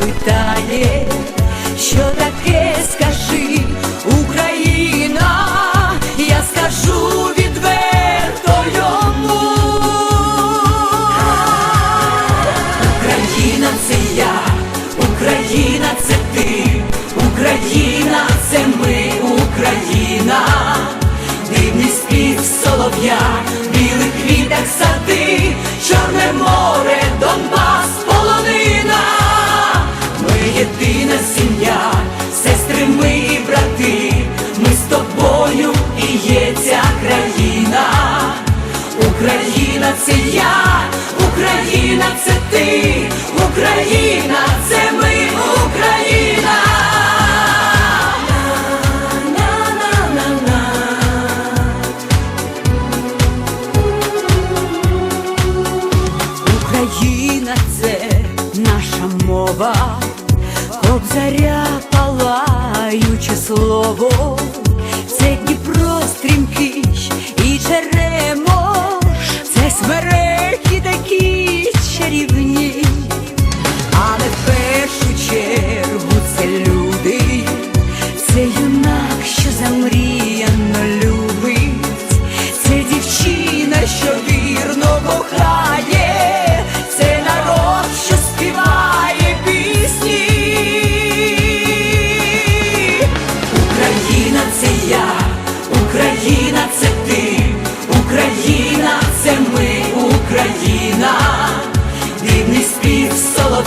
питає, що таке скажи Україна, я скажу відверто йому. Україна це я, Україна це ти, Україна це ми. Україна, це ми Україна. на, на, на, на. Україна це наша мова, обзаря палаюче слово.